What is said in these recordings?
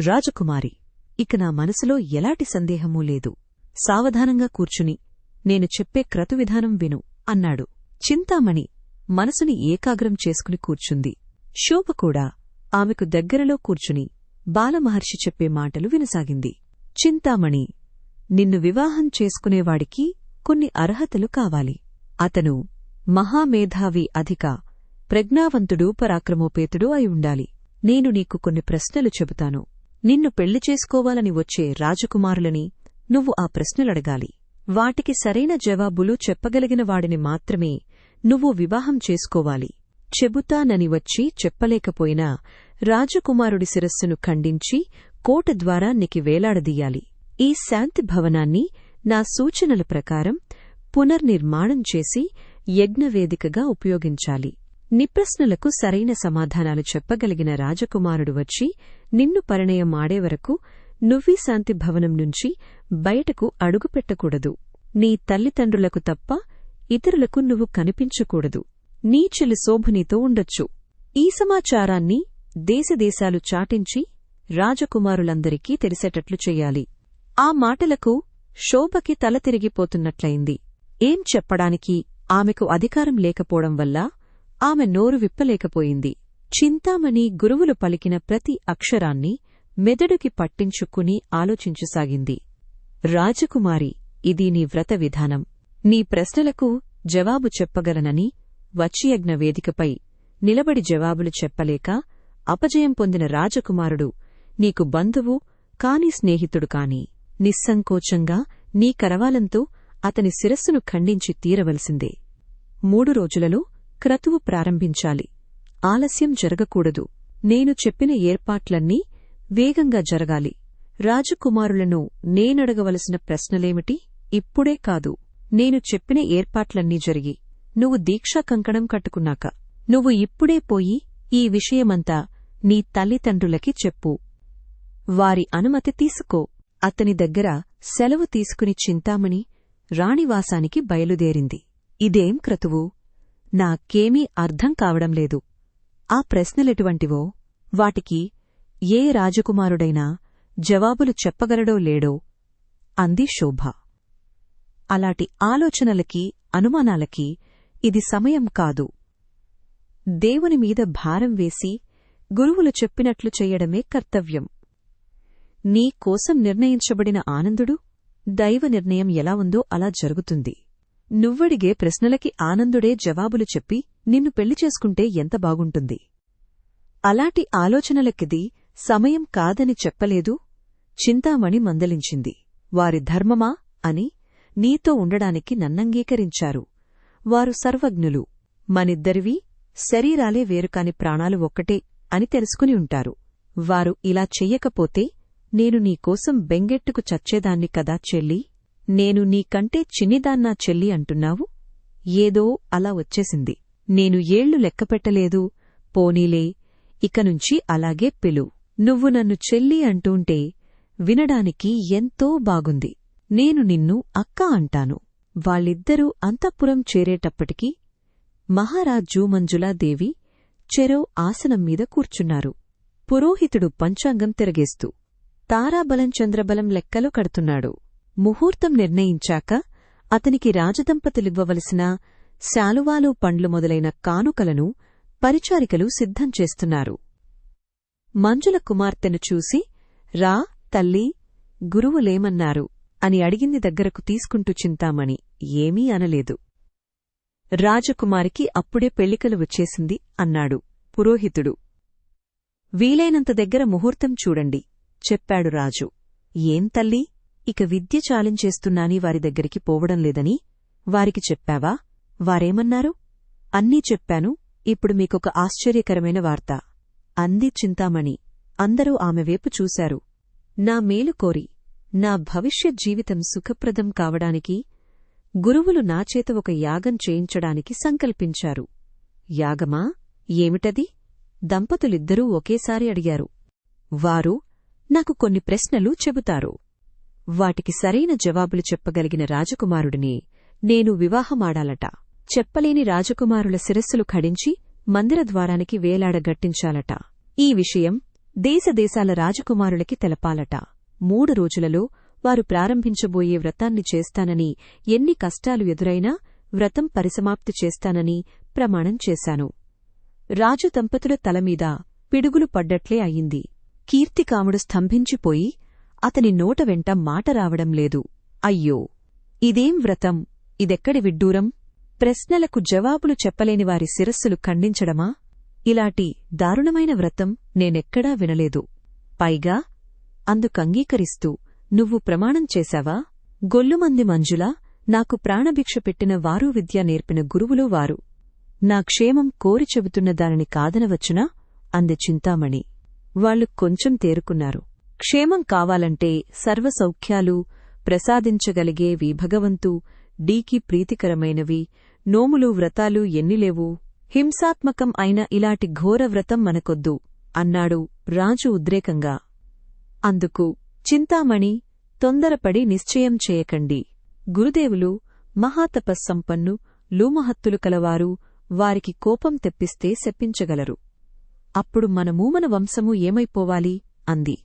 రాజకుమారి ఇక నా మనసులో ఎలాంటి సందేహమూ లేదు. సావధానంగా కూర్చుని నేను చెప్పే క్రతువిధానం విను అన్నాడు. చింతామణి మనసుని ఏకాగ్రం చేసుకుని కూర్చుంది. శోభ కూడా ఆమెకు దగ్గరలో కూర్చుని బాలమహర్షి చెప్పే మాటలు వినసాగింది. చింతామణి నిన్ను వివాహం చేసుకునేవాడికి కొన్ని అర్హతలు కావాలి. అతను మహామేధావి అధిక ప్రజ్ఞావంతుడు పరాక్రమోపేతుడు అయి ఉండాలి. నేను నీకు కొన్ని ప్రశ్నలు చెబుతాను. నిన్ను పెళ్ళి చేసుకోవాలని వచ్చే రాజకుమారులని నువ్వు ఆ ప్రశ్నలడగాలి. వాటికి సరైన జవాబులు చెప్పగలిగిన వాడిని మాత్రమే నువ్వు వివాహం చేసుకోవాలి. చెబుతానని వచ్చి చెప్పలేకపోయినా రాజకుమారుడి శిరస్సును ఖండించి కోట ద్వారా నికి వేలాడదీయాలి. ఈ శాంతి భవనాన్ని నా సూచనల ప్రకారం పునర్నిర్మాణం చేసి యజ్ఞవేదికగా ఉపయోగించాలి. నిప్రశ్నలకు సరైన సమాధానాలు చెప్పగలిగిన రాజకుమారుడు వచ్చి నిన్ను పరిణయం ఆడే వరకు నువ్వీ శాంతి భవనం నుంచి బయటకు అడుగుపెట్టకూడదు. నీ తల్లిదండ్రులకు తప్ప ఇతరులకు నువ్వు కనిపించకూడదు. నీ చెలి శోభనితో ఉండొచ్చు ఈ సమాచారాన్ని దేశదేశాలు చాటించి రాజకుమారులందరికీ తెలిసేటట్లు చెయ్యాలి ఆ మాటలకు శోభకి తల తిరిగిపోతున్నట్లయింది. ఏం చెప్పడానికి ఆమెకు అధికారం లేకపోవడం వల్ల ఆమె నోరు విప్పలేకపోయింది. చింతామణి గురువులు పలికిన ప్రతి అక్షరాన్ని మెదడుకి పట్టించుకుని ఆలోచించసాగింది. రాజకుమారి ఇది నీ వ్రత విధానం. నీ ప్రశ్నలకు జవాబు చెప్పగలనని వచ్చియజ్ఞ వేదికపై నిలబడి జవాబులు చెప్పలేక అపజయం పొందిన రాజకుమారుడు నీకు బంధువు కాని స్నేహితుడు కాని నిస్సంకోచంగా నీ కరవాలంతో అతని శిరస్సును ఖండించి తీరవలసిందే. మూడు రోజులలో క్రతువు ప్రారంభించాలి. ఆలస్యం జరగకూడదు. నేను చెప్పిన ఏర్పాట్లన్నీ వేగంగా జరగాలి. రాజకుమారులను నేనడగవలసిన ప్రశ్నలేమిటి? ఇప్పుడే కాదు. నేను చెప్పిన ఏర్పాట్లన్నీ జరిగి నువ్వు దీక్షా కంకణం కట్టుకున్నాక నువ్వు ఇప్పుడే పోయి ఈ విషయమంతా నీ తల్లిదండ్రులకి చెప్పు. వారి అనుమతి తీసుకో. అతని దగ్గర సెలవు తీసుకుని చింతామణి రాణివాసానికి బయలుదేరింది. ఇదేం క్రతువు? నాకేమీ అర్థం కావడం లేదు. ఆ ప్రశ్నలెటువంటివో? వాటికి ఏ రాజకుమారుడైనా జవాబులు చెప్పగలడో లేడో? అంది శోభ. అలాంటి ఆలోచనలకి అనుమానాలకి ఇది సమయం కాదు. దేవుని మీద భారం వేసి గురువులు చెప్పినట్లు చెయ్యడమే కర్తవ్యం. నీ కోసం నిర్ణయించబడిన ఆనందుడు దైవ నిర్ణయం ఎలా ఉందో అలా జరుగుతుంది. నువ్వడిగే ప్రశ్నలకి ఆనందుడే జవాబులు చెప్పి నిన్ను పెళ్ళి చేసుకుంటే ఎంత బాగుంటుంది. అలాంటి ఆలోచనలకిది సమయం కాదని చెప్పలేదు. చింతామణి మందలించింది. వారి ధర్మమా? అని నీతో ఉండడానికి నన్నంగీకరించారు. వారు సర్వజ్ఞులు. మనిద్దరివి శరీరాలే వేరుకాని ప్రాణాలు ఒక్కటే అని తెలుసుకుని ఉంటారు. వారు ఇలా చెయ్యకపోతే నేను నీకోసం బెంగెట్టుకు చచ్చేదాన్ని కదా చెల్లి. నేను నీకంటే చిన్నిదాన్నా చెల్లి అంటున్నావు? ఏదో అలా వచ్చేసింది. నేను ఏళ్ళు లెక్కపెట్టలేదు. పోనీలే ఇకనుంచి అలాగే పిలు. నువ్వు నన్ను చెల్లి అంటూంటే వినడానికి ఎంతో బాగుంది. నేను నిన్ను అక్క అంటాను. వాళ్ళిద్దరూ అంతఃపురం చేరేటప్పటికి మహారాజు మంజులాదేవి చెరో ఆసనం మీద కూర్చున్నారు. పురోహితుడు పంచాంగం తిరగేస్తూ. తారాబలం చంద్రబలం లెక్కలు కడుతున్నాడు. ముహూర్తం నిర్ణయించాక అతనికి రాజదంపతులివ్వవలసిన శాలువాలు పండ్లు మొదలైన కానుకలను పరిచారికలు సిద్ధం చేస్తున్నారు. మంజుల కుమార్తెను చూసి రా తల్లి గురువులేమన్నారు అని అడిగింది దగ్గరకు తీసుకుంటూ చింతామణి. ఏమీ అనలేదు. రాజకుమారికి అప్పుడే పెళ్ళికలు వచ్చేసింది అన్నాడు పురోహితుడు. వీలైనంత దగ్గర ముహూర్తం చూడండి చెప్పాడు రాజు. ఏం తల్లి? ఇక విద్య చాలించేస్తున్నాని వారి దగ్గరికి పోవడం లేదని వారికి చెప్పావా? వారేమన్నారు? అన్నీ చెప్పాను ఇప్పుడు మీకొక ఆశ్చర్యకరమైన వార్త. అంది చింతామణి. అందరూ ఆమె వైపు చూశారు. నా మేలు కోరి నా భవిష్యత్ జీవితం సుఖప్రదం కావడానికి గురువులు నాచేత ఒక యాగం చేయించడానికి సంకల్పించారు. యాగమా? ఏమిటది? దంపతులిద్దరూ ఒకేసారి అడిగారు. వారు నాకు కొన్ని ప్రశ్నలు చెబుతారు. వాటికి సరైన జవాబులు చెప్పగలిగిన రాజకుమారుడిని నేను వివాహమాడాలట. చెప్పలేని రాజకుమారుల శిరస్సులు ఖడించి మందిరద్వారానికి వేలాడగట్టించాలట. ఈ విషయం దేశదేశాల రాజకుమారులకి తెలపాలట. మూడు రోజులలో వారు ప్రారంభించబోయే వ్రతాన్ని చేస్తానని ఎన్ని కష్టాలు ఎదురైనా వ్రతం పరిసమాప్తి చేస్తానని ప్రమాణం చేశాను. రాజు దంపతుల తలమీద పిడుగులు పడ్డట్లే అయింది. కీర్తికాముడు స్తంభించిపోయి అతని నోట వెంట మాట రావడం లేదు. అయ్యో! ఇదేం వ్రతం? ఇదెక్కడి విడ్డూరం? ప్రశ్నలకు జవాబులు చెప్పలేని వారి శిరస్సులు ఖండించడమా? ఇలాటి దారుణమైన వ్రతం నేనెక్కడా వినలేదు. పైగా అందుకంగీకరిస్తూ నువ్వు ప్రమాణం చేశావా? గొల్లుమంది మంజులా నాకు ప్రాణభిక్ష పెట్టిన వారు విద్య నేర్పిన గురువులు వారు. నా క్షేమం కోరి చెబుతున్న దానిని కాదనవచ్చునా? అంది చింతామణి. వాళ్ళు కొంచెం తేరుకున్నారు. క్షేమం కావాలంటే సర్వసౌఖ్యాలు ప్రసాదించగలిగేవి భగవంతు డీకి ప్రీతికరమైనవి నోములు వ్రతాలు ఎన్నిలేవు హింసాత్మకం అయిన ఇలాటి ఘోర వ్రతం మనకొద్దు అన్నాడు రాజు ఉద్రేకంగా. అందుకు చింతామణి తొందరపడి నిశ్చయం చేయకండి. గురుదేవులు మహాతపస్సంపన్ను లూమహత్తులు కలవారు వారికి కోపం తెప్పిస్తే శప్పించగలరు అప్పుడు మన మూమన వంశము ఏమైపోవాలి? అంది.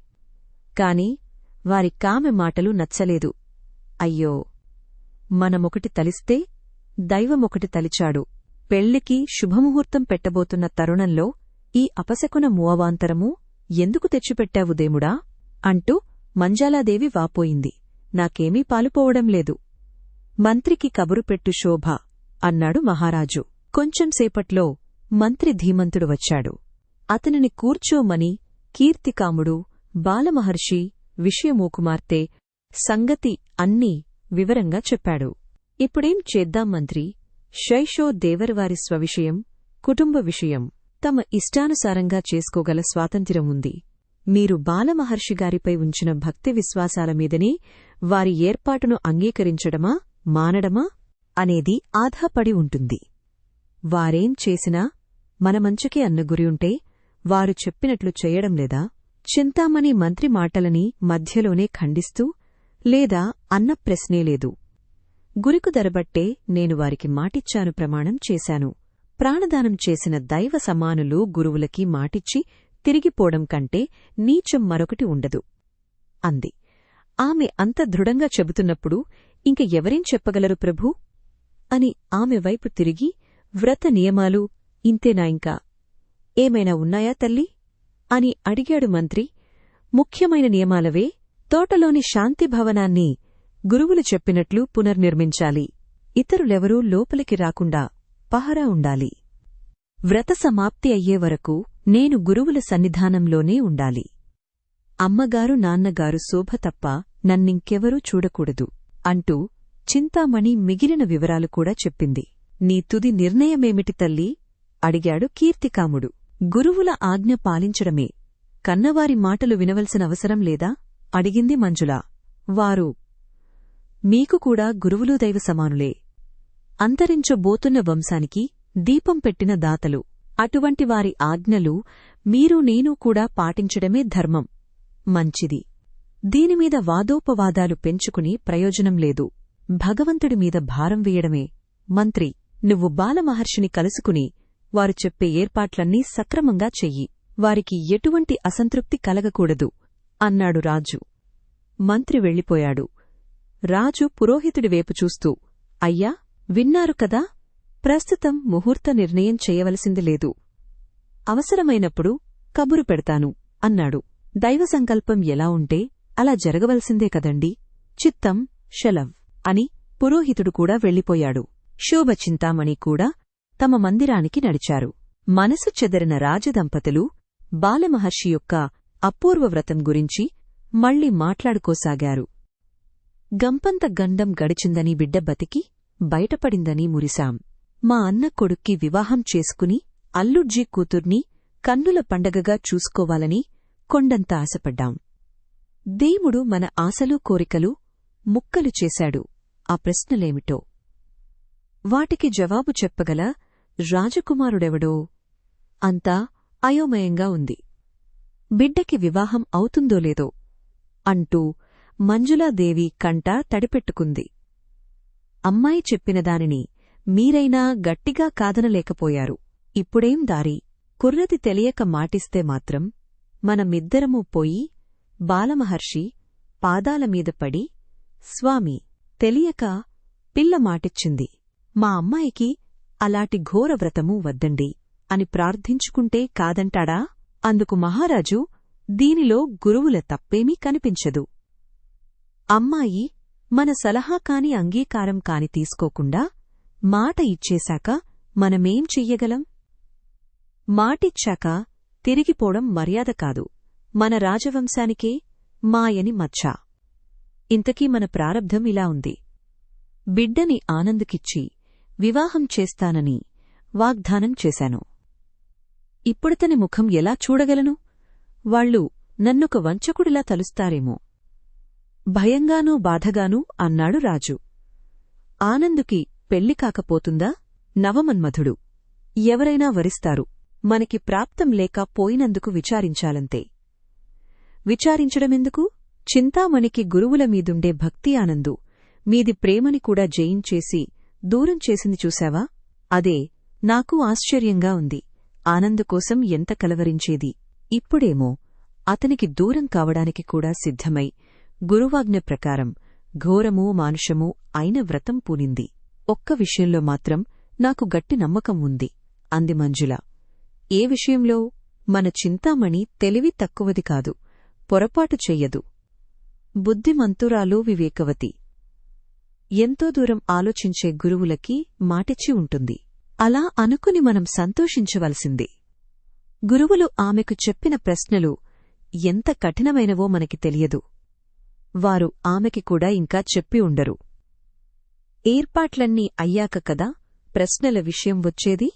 కాని వారి కామె మాటలు నచ్చలేదు. అయ్యో! మనమొకటి తలిస్తే దైవమొకటి తలిచాడు. పెళ్ళికి శుభముహూర్తం పెట్టబోతున్న తరుణంలో ఈ అపశకున మూవాంతరము ఎందుకు తెచ్చిపెట్టావు దేముడా అంటూ మంజాలాదేవి వాపోయింది. నాకేమీ పాలుపోవడం లేదు. మంత్రికి కబురు పెట్టు శోభ అన్నాడు మహారాజు. కొంచెంసేపట్లో మంత్రి ధీమంతుడు వచ్చాడు. అతనిని కూర్చోమని కీర్తికాముడు బాలమహర్షి విషయమూకుమార్తె సంగతి అన్నీ వివరంగా చెప్పాడు. ఇప్పుడేం చేద్దాం మంత్రి? శైషో దేవర్వారి స్వవిషయం కుటుంబ విషయం తమ ఇష్టానుసారంగా చేసుకోగల స్వాతంత్ర్యం ఉంది. మీరు బాలమహర్షి గారిపై ఉంచిన భక్తి విశ్వాసాల మీదనే వారి ఏర్పాటును అంగీకరించడమా మానడమా అనేది ఆధాపడి ఉంటుంది. వారేం చేసినా మన మంచుకే అన్న గురియుంటే వారు చెప్పినట్లు చెయ్యడం లేదా? చింతామణి మంత్రి మాటలని మధ్యలోనే ఖండిస్తూ లేదా అన్న ప్రశ్నే లేదు. గురికు దరబట్టే నేను వారికి మాటిచ్చాను ప్రమాణం చేశాను. ప్రాణదానం చేసిన దైవ సమానులు గురువులకి మాటిచ్చి తిరిగిపోవడం కంటే నీచం మరొకటి ఉండదు అంది. ఆమె అంత దృఢంగా చెబుతున్నప్పుడు ఇంక ఎవరేం చెప్పగలరు ప్రభూ అని ఆమె వైపు తిరిగి వ్రత నియమాలు ఇంతేనా ఇంకా? ఏమైనా ఉన్నాయా తల్లి? అని అడిగాడు మంత్రి. ముఖ్యమైన నియమాలవే తోటలోని శాంతి భవనాన్ని గురువులు చెప్పినట్లు పునర్నిర్మించాలి. ఇతరులెవరూ లోపలికి రాకుండా పహరా ఉండాలి. వ్రత సమాప్తి అయ్యే వరకు నేను గురువుల సన్నిధానంలోనే ఉండాలి. అమ్మగారు నాన్నగారు శోభ తప్ప నన్నింకెవరూ చూడకూడదు అంటూ చింతామణి మిగిలిన వివరాలు కూడా చెప్పింది. నీ తుది నిర్ణయమేమిటి తల్లి? అడిగాడు కీర్తికాముడు. గురువుల ఆజ్ఞ పాలించడమే. కన్నవారి మాటలు వినవలసిన అవసరం లేదా? అడిగింది మంజుల. వారు మీకు కూడా గురువులు దైవ సమానులే. అంతరించబోతున్న వంశానికి దీపం పెట్టిన దాతలు. అటువంటి వారి ఆజ్ఞలు మీరు నేను కూడా పాటించడమే ధర్మం. మంచిది. దీనిమీద వాదోపవాదాలు పెంచుకుని ప్రయోజనం లేదు. భగవంతుడి మీద భారం వేయడమే. మంత్రి నువ్వు బాలమహర్షిని కలుసుకుని వారు చెప్పే ఏర్పాట్లన్నీ సక్రమంగా చెయ్యి. వారికి ఎటువంటి అసంతృప్తి కలగకూడదు అన్నాడు రాజు. మంత్రి వెళ్ళిపోయాడు. రాజు పురోహితుడి వేపు చూస్తూ అయ్యా విన్నారు కదా ప్రస్తుతం ముహూర్త నిర్ణయం చేయవలసింది లేదు. అవసరమైనప్పుడు కబురు పెడతాను అన్నాడు. దైవ సంకల్పం ఎలా ఉంటే అలా జరగవలసిందే కదండి. చిత్తం శలవ్ అని పురోహితుడు కూడా వెళ్ళిపోయాడు. శోభచింతామణి కూడా తమ మందిరానికి నడిచారు. మనసు చెదరిన రాజదంపతులు బాలమహర్షి యొక్క అపూర్వ వ్రతం గురించి మళ్ళీ మాట్లాడుకోసాగారు. గంపంత గండం గడిచిందని బిడ్డ బతికి బయటపడిందని మురిశాం. మా అన్న కొడుక్కి వివాహం చేసుకుని అల్లుడ్జీ కూతుర్ని కన్నుల పండగగా చూసుకోవాలని కొండంత ఆశపడ్డాం. దేవుడు మన ఆశలు కోరికలు ముక్కలు చేశాడు. ఆ ప్రశ్నలేమిటో? వాటికి జవాబు చెప్పగల రాజకుమారుడెవడో? అంతా అయోమయంగా ఉంది. బిడ్డకి వివాహం అవుతుందో లేదో అంటూ మంజులాదేవి కంట తడిపెట్టుకుంది. అమ్మాయి చెప్పిన దానిని మీరైనా గట్టిగా కాదనలేకపోయారు. ఇప్పుడేం దారి? కుర్రది తెలియక మాటిస్తే మాత్రం మనమిద్దరమూ పోయి బాలమహర్షి పాదాలమీద పడి స్వామి తెలియక పిల్ల మాటిచ్చింది. మా అమ్మాయికి అలాటి ఘోర వ్రతము వద్దండి అని ప్రార్థించుకుంటే కాదంటాడా? అందుకు మహారాజు దీనిలో గురువుల తప్పేమీ కనిపించదు. అమ్మాయి మన సలహా కాని అంగీకారం కాని తీసుకోకుండా మాట ఇచ్చేశాక మనమేం చెయ్యగలం? మాటిచ్చాక తిరిగిపోవడం మర్యాద కాదు. మన రాజవంశానికే మాయని మచ్చ. ఇంతకీ మన ప్రారబ్ధం ఇలా ఉంది. బిడ్డని ఆనందుకిచ్చి వివాహం చేస్తానని వాగ్దానం చేశాను. ఇప్పుడతని ముఖం ఎలా చూడగలను? వాళ్ళు నన్నొక వంచకుడిలా తలుస్తారేమో. భయంగానూ బాధగానూ అన్నాడు రాజు. ఆనందుకి పెళ్ళి కాకపోతుందా? నవమన్మధుడు. ఎవరైనా వరిస్తారు. మనకి ప్రాప్తం లేక పోయినందుకు విచారించాలంతే. విచారించడమెందుకు? చింతామణికి గురువుల మీదుండే భక్తి ఆనందు మీది ప్రేమని కూడా జయించేసి దూరం చేసింది చూశావా? అదే నాకు ఆశ్చర్యంగా ఉంది. ఆనందకోసం ఎంత కలవరించేది. ఇప్పుడేమో అతనికి దూరం కావడానికి కూడా సిద్ధమై గురువాజ్ఞ ప్రకారం ఘోరమూ మానుషమూ అయిన వ్రతం పూనింది. ఒక్క విషయంలో మాత్రం నాకు గట్టి నమ్మకం ఉంది అంది మంజుల. ఏ విషయంలో? మన చింతామణి తెలివి తక్కువది కాదు పొరపాటు చెయ్యదు. బుద్ధిమంతురాలు వివేకవతి. ఎంతో దూరం ఆలోచించే గురువులకి మాటిచ్చి ఉంటుంది. అలా అనుకుని మనం సంతోషించవలసింది. గురువులు ఆమెకు చెప్పిన ప్రశ్నలు ఎంత కఠినమైనవో మనకి తెలియదు. వారు ఆమెకి కూడా ఇంకా చెప్పి ఉండరు. ఏర్పాట్లన్నీ అయ్యాక కదా ప్రశ్నల విషయం వచ్చేది?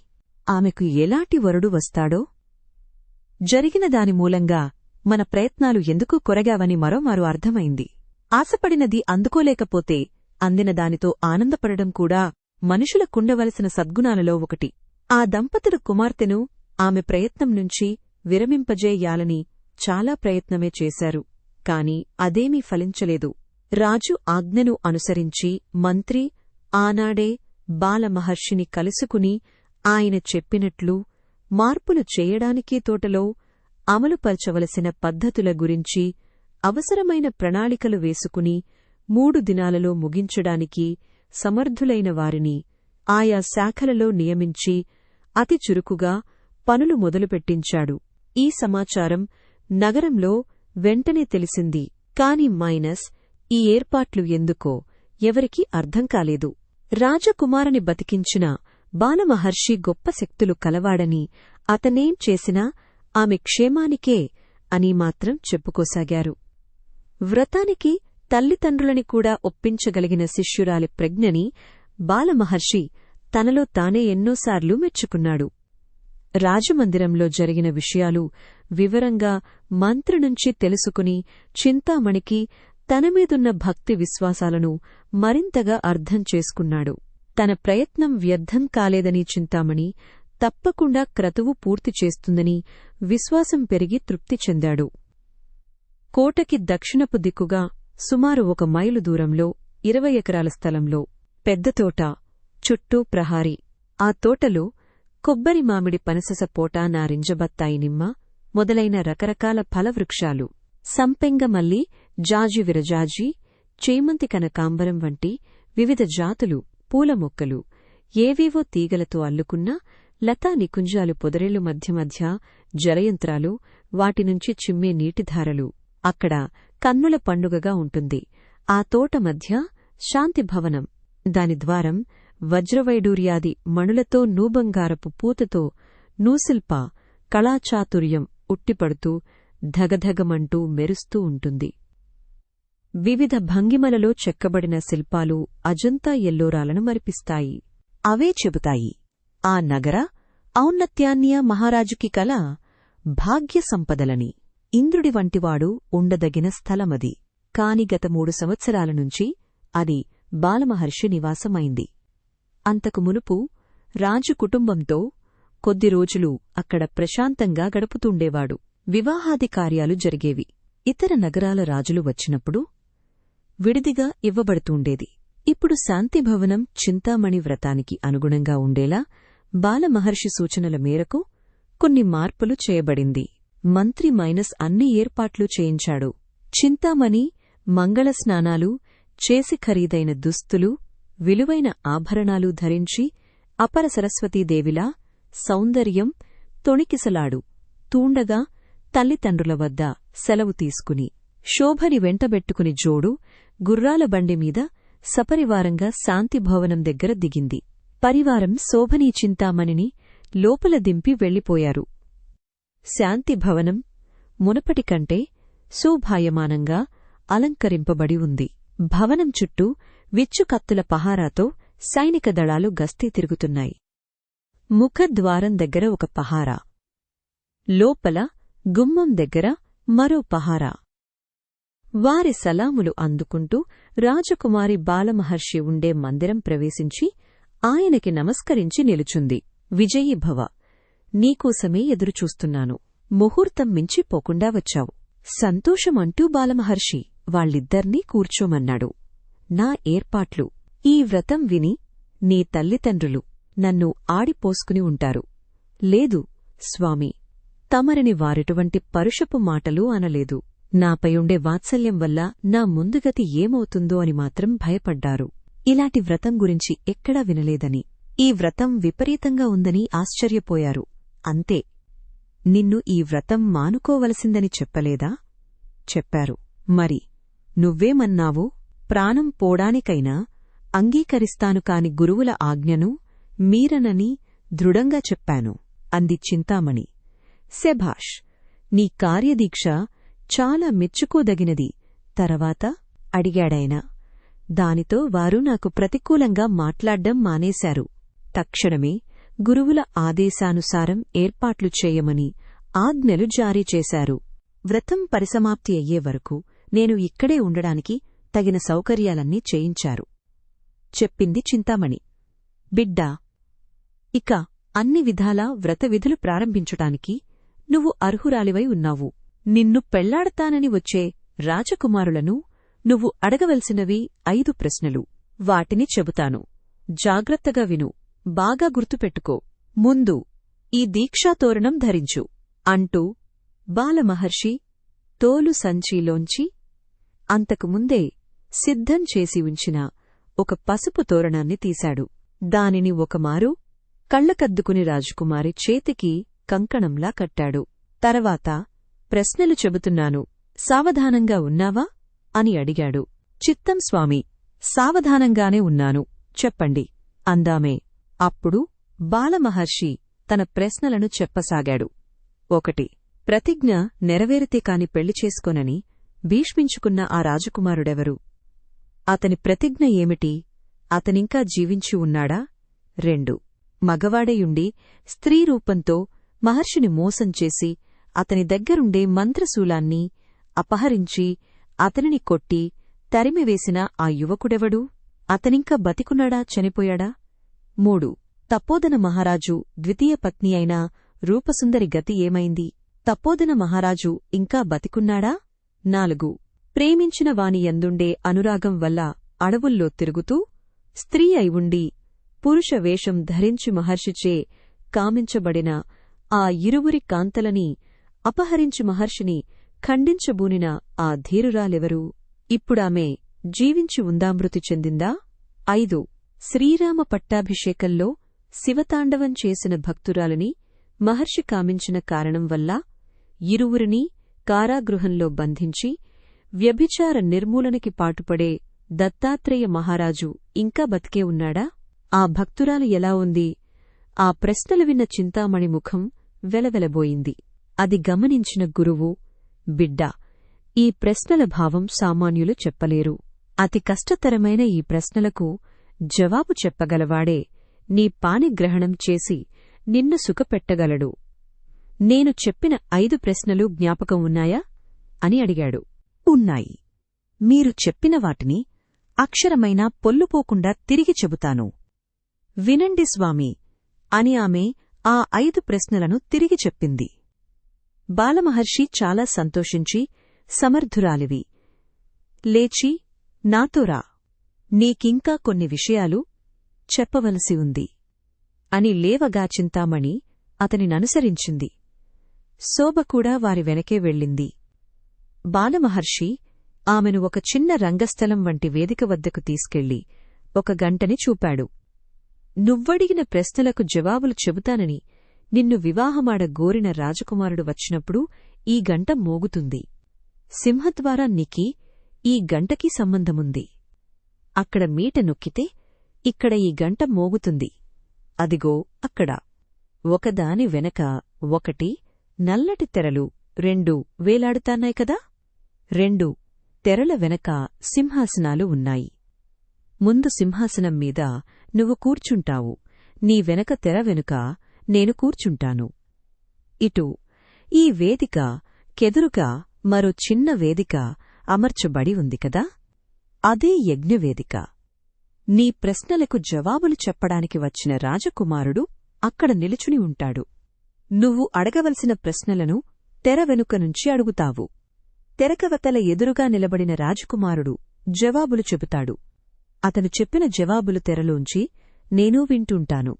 ఆమెకు ఎలాంటి వరుడు వస్తాడో? జరిగిన దాని మూలంగా మన ప్రయత్నాలు ఎందుకు కొరగావని మరోమారు అర్థమైంది. ఆశపడినది అందుకోలేకపోతే అందిన దానితో ఆనందపడడం కూడా మనుషులకుండవలసిన సద్గుణాలలో ఒకటి. ఆ దంపతుల కుమార్తెను ఆమె ప్రయత్నం నుంచి విరమింపజేయాలని చాలా ప్రయత్నమే చేశారు. కాని అదేమీ ఫలించలేదు. రాజు ఆజ్ఞను అనుసరించి మంత్రి ఆనాడే బాలమహర్షిని కలుసుకుని ఆయన చెప్పినట్లు మార్పులు చేయడానికీ తోటలో అమలుపరచవలసిన పద్ధతుల గురించి అవసరమైన ప్రణాళికలు వేసుకుని మూడు దినాలలో ముగించడానికి సమర్థులైన వారిని ఆయా శాఖలలో నియమించి అతి చురుకుగా పనులు మొదలుపెట్టించాడు. ఈ సమాచారం నగరంలో వెంటనే తెలిసింది. కాని మైనస్ ఈ ఏర్పాట్లు ఎందుకో ఎవరికీ అర్థం కాలేదు. రాజకుమారుని బతికించిన బాలమహర్షి గొప్ప శక్తులు కలవాడని అతనేం చేసినా ఆమె క్షేమానికే అని మాత్రం చెప్పుకోసాగారు. వ్రతానికి తల్లిదండ్రులని కూడా ఒప్పించగలిగిన శిష్యురాలి ప్రజ్ఞని బాలమహర్షి తనలో తానే ఎన్నోసార్లు మెచ్చుకున్నాడు. రాజమందిరంలో జరిగిన విషయాలు వివరంగా మంత్రి నుంచి తెలుసుకుని చింతామణికి తనమీదున్న భక్తి విశ్వాసాలను మరింతగా అర్థం చేసుకున్నాడు. తన ప్రయత్నం వ్యర్థం కాలేదని చింతామణి తప్పకుండా క్రతువు పూర్తి చేస్తుందని విశ్వాసం పెరిగి తృప్తి చెందాడు. కోటకి దక్షిణపు దిక్కుగా సుమారు ఒక మైలు దూరంలో ఇరవై ఎకరాల స్థలంలో పెద్ద తోట చుట్టూ ప్రహారీ. ఆ తోటలో కొబ్బరి మామిడి పనసస పోట నారింజబత్తాయి నిమ్మ మొదలైన రకరకాల ఫలవృక్షాలు. సంపెంగమల్లి జాజి విరజాజి చేమంతి కనకాంబరం వంటి వివిధ జాతులు పూల మొక్కలు ఏవేవో తీగలతో అల్లుకున్న లతా నికుంజాలు పొదరేళ్ళు మధ్య మధ్య జలయంత్రాలు వాటినుంచి చిమ్మే నీటిధారలు. అక్కడ కన్నుల పండుగగా ఉంటుంది. ఆ తోట మధ్య శాంతిభవనం. దాని ద్వారం వజ్రవైడూర్యాది మణులతో నూబంగారపు పూతతో నూశిల్ప కళాచాతుర్యం ఉట్టిపడుతూ ధగధగమంటూ మెరుస్తూ ఉంటుంది. వివిధ భంగిమలలో చెక్కబడిన శిల్పాలు అజంతా ఎల్లోరాలను మరిపిస్తాయి. అవే చెబుతాయి. ఆ నగర ఔన్నత్యాన్య మహారాజుకి కల భాగ్య సంపదలని. ఇంద్రుడి వంటివాడు ఉండదగిన స్థలమది. కాని గత మూడు సంవత్సరాల నుంచి అది బాలమహర్షి నివాసమైంది. అంతకు మునుపు రాజు కుటుంబంతో కొద్ది రోజులు అక్కడ ప్రశాంతంగా గడుపుతుండేవాడు. వివాహాది కార్యాలు జరిగేవి. ఇతర నగరాల రాజులు వచ్చినప్పుడు విడిదిగా ఇవ్వబడుతూండేది. ఇప్పుడు శాంతిభవనం చింతామణి వ్రతానికి అనుగుణంగా ఉండేలా బాలమహర్షి సూచనల మేరకు కొన్ని మార్పులు చేయబడింది. మంత్రి మైనస్ అన్ని ఏర్పాట్లు చేయించాడు. చింతామణి మంగళ స్నానాలు చేసి ఖరీదైన దుస్తులు విలువైన ఆభరణాలు ధరించి అపర సరస్వతీదేవిలా సౌందర్యం తొణికిసలాడు. తూండగా తల్లిదండ్రుల వద్ద సెలవు తీసుకుని శోభని వెంటబెట్టుకుని జోడు గుర్రాల బండిమీద సపరివారంగా శాంతిభవనం దగ్గర దిగింది. పరివారం శోభనీ చింతామణిని లోపల దింపి వెళ్ళిపోయారు శాంతిభవనం మునపటి కంటే శోభాయమానంగా అలంకరింపబడి ఉంది. భవనం చుట్టూ విచ్చుకత్తుల పహారాతో సైనిక దళాలు గస్తీ తిరుగుతున్నాయి. ముఖద్వారం దగ్గర ఒక పహారా. లోపల గుమ్మం దగ్గర మరో పహారా. వారి సలాములు అందుకుంటూ రాజకుమారి బాలమహర్షి ఉండే మందిరం ప్రవేశించి ఆయనకి నమస్కరించి నిలుచుంది. విజయీభవ నీకోసమే ఎదురుచూస్తున్నాను. ముహూర్తం మించి పోకుండా వచ్చావు. సంతోషమంటూ బాలమహర్షి వాళ్ళిద్దర్నీ కూర్చోమన్నాడు. నా ఏర్పాట్లు. ఈ వ్రతం విని నీ తల్లిదండ్రులు నన్ను ఆడిపోసుకుని ఉంటారు. లేదు స్వామి. తమరిని వారిటువంటి పరుషపు మాటలు అనలేదు. నాపై ఉండే వాత్సల్యం వల్ల నా ముందుగతి ఏమవుతుందో అని మాత్రం భయపడ్డారు. ఇలాంటి వ్రతం గురించి ఎక్కడా వినలేదని. ఈ వ్రతం విపరీతంగా ఉందని ఆశ్చర్యపోయారు. అంతే. నిన్ను ఈ వ్రతం మానుకోవలసిందని చెప్పలేదా? చెప్పారు. మరి నువ్వేమన్నావు? ప్రాణం పోడానికైనా అంగీకరిస్తాను కాని గురువుల ఆజ్ఞను మీరనని దృఢంగా చెప్పాను అంది చింతామణి. శభాష్ నీ కార్యదీక్ష చాలా మెచ్చుకోదగినది తర్వాత? అడిగాడాయన. దానితో వారు నాకు ప్రతికూలంగా మాట్లాడ్డం మానేశారు. తక్షణమే గురువుల ఆదేశానుసారం ఏర్పాట్లు చేయమని ఆజ్ఞలు జారీ చేశారు. వ్రతం పరిసమాప్తి అయ్యే వరకు నేను ఇక్కడే ఉండడానికి తగిన సౌకర్యాలన్నీ చేయించారు. చెప్పింది చింతామణి. బిడ్డా! ఇక అన్ని విధాలా వ్రతవిధులు ప్రారంభించటానికి నువ్వు అర్హురాలివై ఉన్నావు. నిన్ను పెళ్ళాడతానని వచ్చే రాజకుమారులను నువ్వు అడగవలసినవి ఐదు ప్రశ్నలు. వాటిని చెబుతాను. జాగ్రత్తగా విను. బాగా గుర్తుపెట్టుకో. ముందు ఈ దీక్షాతోరణం ధరించు. అంటూ బాలమహర్షి తోలు సంచీలోంచి అంతకుముందే సిద్ధం చేసి ఉంచిన ఒక పసుపు తోరణాన్ని తీశాడు. దానిని ఒకమారు కళ్ళకద్దుకుని రాజకుమారి చేతికి కంకణంలా కట్టాడు. తర్వాత ప్రశ్నలు చెబుతున్నాను సావధానంగా ఉన్నావా? అని అడిగాడు. చిత్తం స్వామి సావధానంగానే ఉన్నాను చెప్పండి అందామే. అప్పుడు బాలమహర్షి తన ప్రశ్నలను చెప్పసాగాడు. ఒకటి ప్రతిజ్ఞ నెరవేరితే కాని పెళ్ళి చేసుకోనని భీష్మించుకున్న ఆ రాజకుమారుడెవరు? అతని ప్రతిజ్ఞ ఏమిటి? అతనింకా జీవించి ఉన్నాడా? రెండు మగవాడయుండి స్త్రీ రూపంతో మహర్షిని మోసం చేసి అతని దగ్గరుండే మంత్రశూలాన్ని అపహరించి అతనిని కొట్టి తరిమివేసిన ఆ యువకుడెవడు? అతనింకా బతికున్నాడా? చనిపోయాడా? మూడు. తపోదన మహారాజు ద్వితీయ పత్ని అయిన రూపసుందరి గతి ఏమైంది? తప్పోదన మహారాజు ఇంకా బతికున్నాడా? నాలుగు. ప్రేమించిన వాని యందుండే అనురాగం వల్ల అడవుల్లో తిరుగుతూ స్త్రీ అయి ఉండి పురుష వేషం ధరించి మహర్షిచే కామించబడిన ఆ ఇరువురి కాంతలని అపహరించి మహర్షిని ఖండించబూనిన ఆ ధీరురాలెవరు? ఇప్పుడామె జీవించి ఉందామృతి చెందిందా? ఐదు. శ్రీరామ పట్టాభిషేకంలో శివతాండవం చేసిన భక్తురాలని మహర్షి కామించిన కారణం వల్ల ఇరువురిని కారాగృహంలో బంధించి వ్యభిచార నిర్మూలనకి పాటుపడే దత్తాత్రేయ మహారాజు ఇంకా బతికే ఉన్నాడా? ఆ భక్తురాలు ఎలా ఉంది? ఆ ప్రశ్నలు విన్న చింతామణి ముఖం వెలవెలబోయింది. అది గమనించిన గురువు బిడ్డ ఈ ప్రశ్నల భావం సామాన్యులు చెప్పలేరు. అతి కష్టతరమైన ఈ ప్రశ్నలకు జవాబు చెప్పగలవాడే నీ పానిగ్రహణం చేసి నిన్ను సుఖపెట్టగలడు. నేను చెప్పిన ఐదు ప్రశ్నలు జ్ఞాపకం ఉన్నాయా? అని అడిగాడు. ఉన్నాయి. మీరు చెప్పిన వాటిని అక్షరమైనా పొల్లుపోకుండా తిరిగి చెబుతాను. వినండి స్వామి అని ఆమె ఆ ఐదు ప్రశ్నలను తిరిగి చెప్పింది. బాలమహర్షి చాలా సంతోషించి సమర్థురాలివి. లేచి నాతోరా నీకింకా కొన్ని విషయాలు చెప్పవలసి ఉంది. అని లేవగా చింతామణి అతనిననుసరించింది. శోభ కూడా వారి వెనకే వెళ్ళింది. బాలమహర్షి ఆమెను ఒక చిన్న రంగస్థలం వంటి వేదిక వద్దకు తీసుకెళ్ళి ఒక గంటని చూపాడు. నువ్వడిగిన ప్రశ్నలకు జవాబులు చెబుతానని నిన్ను వివాహమాడ గోరిన రాజకుమారుడు వచ్చినప్పుడు ఈ గంట మోగుతుంది. సింహద్వారా నీకి ఈ గంటకి సంబంధముంది. అక్కడ మీట నొక్కితే ఇక్కడ ఈ గంట మోగుతుంది. అదిగో అక్కడ. ఒకదాని వెనక ఒకటి నల్లటి తెరలు రెండు వేలాడుతాన్నాయి కదా? రెండు తెరల వెనక సింహాసనాలు ఉన్నాయి. ముందు సింహాసనం మీద నువ్వు కూర్చుంటావు. నీ వెనక తెర వెనుక నేను కూర్చుంటాను. ఇటు ఈ వేదిక కెదురుగా మరో చిన్న వేదిక అమర్చబడి ఉంది కదా? అదే యజ్ఞవేదిక. నీ ప్రశ్నలకు జవాబులు చెప్పడానికి వచ్చిన రాజకుమారుడు అక్కడ నిలుచుని ఉంటాడు. నువ్వు అడగవలసిన ప్రశ్నలను తెర వెనుక నుంచి అడుగుతావు. తెరకవతల ఎదురుగా నిలబడిన రాజకుమారుడు జవాబులు చెబుతాడు. అతను చెప్పిన జవాబులు తెరలోంచి నేనూ వింటుంటాను.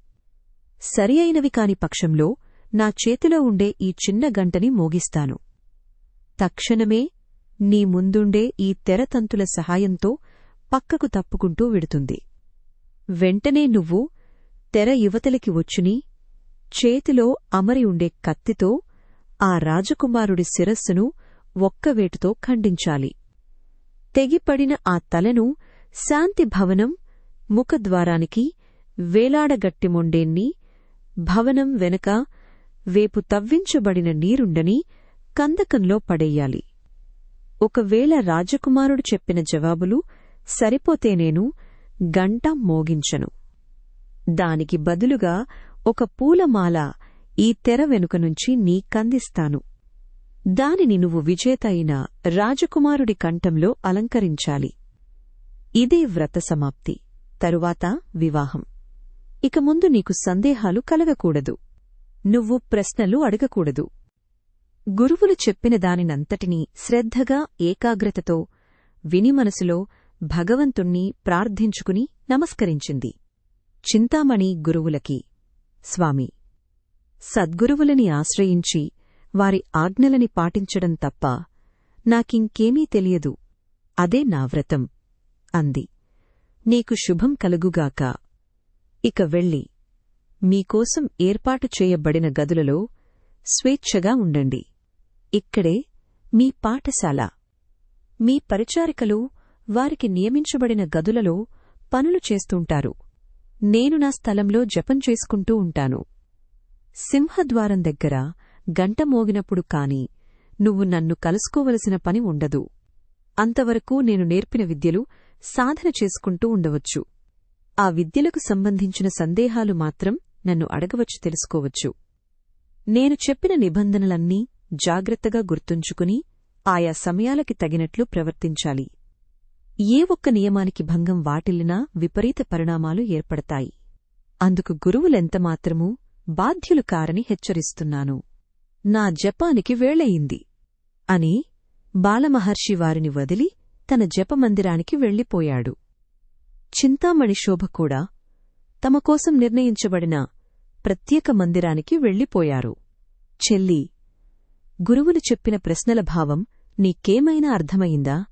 సరి అయినవి కాని పక్షంలో నా చేతిలో ఉండే ఈ చిన్న గంటని మోగిస్తాను. తక్షణమే నీ ముందుండే ఈ తెరతంతుల సహాయంతో పక్కకు తప్పుకుంటూ విడుతుంది. వెంటనే నువ్వు తెర యువతలికి వచ్చుని చేతిలో అమరి ఉండే కత్తితో ఆ రాజకుమారుడి శిరస్సును ఒక్కవేటుతో ఖండించాలి. తెగిపడిన ఆ తలను శాంతిభవనం ముఖద్వారానికి వేలాడగట్టిమొండేన్ని భవనం వెనక వేపు తవ్వించబడిన నీరుండని కందకంలో పడెయ్యాలి ఒకవేళ రాజకుమారుడు చెప్పిన జవాబులు సరిపోతే నేను గంట మోగించను. దానికి బదులుగా ఒక పూలమాల ఈ తెర వెనుక నుంచి నీకందిస్తాను దానిని నువ్వు విజేత అయిన రాజకుమారుడి కంఠంలో అలంకరించాలి. ఇదే వ్రత సమాప్తి. తరువాత వివాహం. ఇక ముందు నీకు సందేహాలు కలగకూడదు. నువ్వు ప్రశ్నలు అడగకూడదు. గురువులు చెప్పిన దానినంతటినీ శ్రద్ధగా ఏకాగ్రతతో విని మనసులో భగవంతుణ్ణి ప్రార్థించుకుని నమస్కరించింది. చింతామణి గురువులకి స్వామి సద్గురువులని ఆశ్రయించి వారి ఆజ్ఞలని పాటించడం తప్ప నాకింకేమీ తెలియదు. అదే నా వ్రతం అంది. నీకు శుభం కలుగుగాక. ఇక వెళ్ళి మీకోసం ఏర్పాటు చేయబడిన గదులలో స్వేచ్ఛగా ఉండండి. ఇక్కడే మీ పాఠశాల. మీ పరిచారికలు వారికి నియమించబడిన గదులలో పనులు చేస్తుంటారు. నేను నా స్థలంలో జపం చేసుకుంటూ ఉంటాను. సింహద్వారం దగ్గర గంట మోగినప్పుడు కాని నువ్వు నన్ను కలుసుకోవలసిన పని ఉండదు. అంతవరకు నేను నేర్పిన విద్యలు సాధన చేసుకుంటూ ఉండవచ్చు. ఆ విద్యలకు సంబంధించిన సందేహాలు మాత్రం నన్ను అడగవచ్చు తెలుసుకోవచ్చు. నేను చెప్పిన నిబంధనలన్నీ జాగ్రత్తగా గుర్తుంచుకుని ఆయా సమయాలకి తగినట్లు ప్రవర్తించాలి. ఏ ఒక్క నియమానికి భంగం వాటిల్లినా విపరీత పరిణామాలు ఏర్పడతాయి. అందుకు గురువులెంతమాత్రమూ బాధ్యులు కారని హెచ్చరిస్తున్నాను. నా జపానికి వేళయింది అని బాలమహర్షి వారిని వదిలి తన జపమందిరానికి వెళ్ళిపోయాడు. చింతామణి శోభ కూడా తమ కోసం నిర్ణయించబడిన ప్రత్యేక మందిరానికి వెళ్ళిపోయారు. చెల్లి గురువులు చెప్పిన ప్రశ్నల భావం నీకేమైనా అర్థమయిందా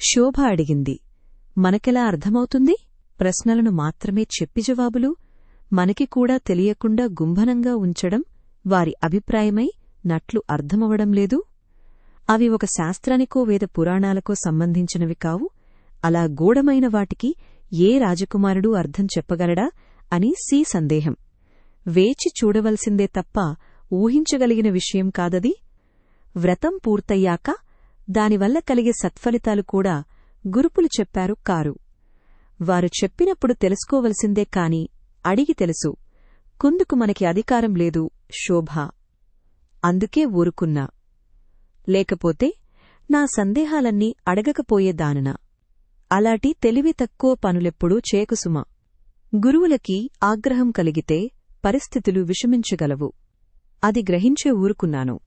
శోభ అడిగింది. మనకెలా అర్థమవుతుంది? ప్రశ్నలను మాత్రమే చెప్పి జవాబులు మనకి కూడా తెలియకుండా గుంభనంగా ఉంచడం వారి అభిప్రాయమై నట్లు అర్థమవడం లేదు. అవి ఒక శాస్త్రానికో వేద పురాణాలకో సంబంధించినవి కావు. అలా గూఢమైన వాటికి ఏ రాజకుమారుడూ అర్థం చెప్పగలడా అని సి సందేహం. వేచి చూడవలసిందే తప్ప ఊహించగలిగిన విషయం కాదది వ్రతం పూర్తయ్యాక దానివల్ల కలిగే సత్ఫలితాలు కూడా గురుపులు చెప్పారు కారు. వారు చెప్పినప్పుడు తెలుసుకోవలసిందే కాని అడిగి తెలుసు. కుందుకు మనకి అధికారం లేదు శోభ. అందుకే ఊరుకున్నా. లేకపోతే నా సందేహాలన్నీ అడగకపోయేదాననా అలాంటి తెలివి తక్కువ పనులెప్పుడూ చేయకుసుమా గురువులకి ఆగ్రహం కలిగితే పరిస్థితులు విషమించగలవు. అది గ్రహించే ఊరుకున్నాను.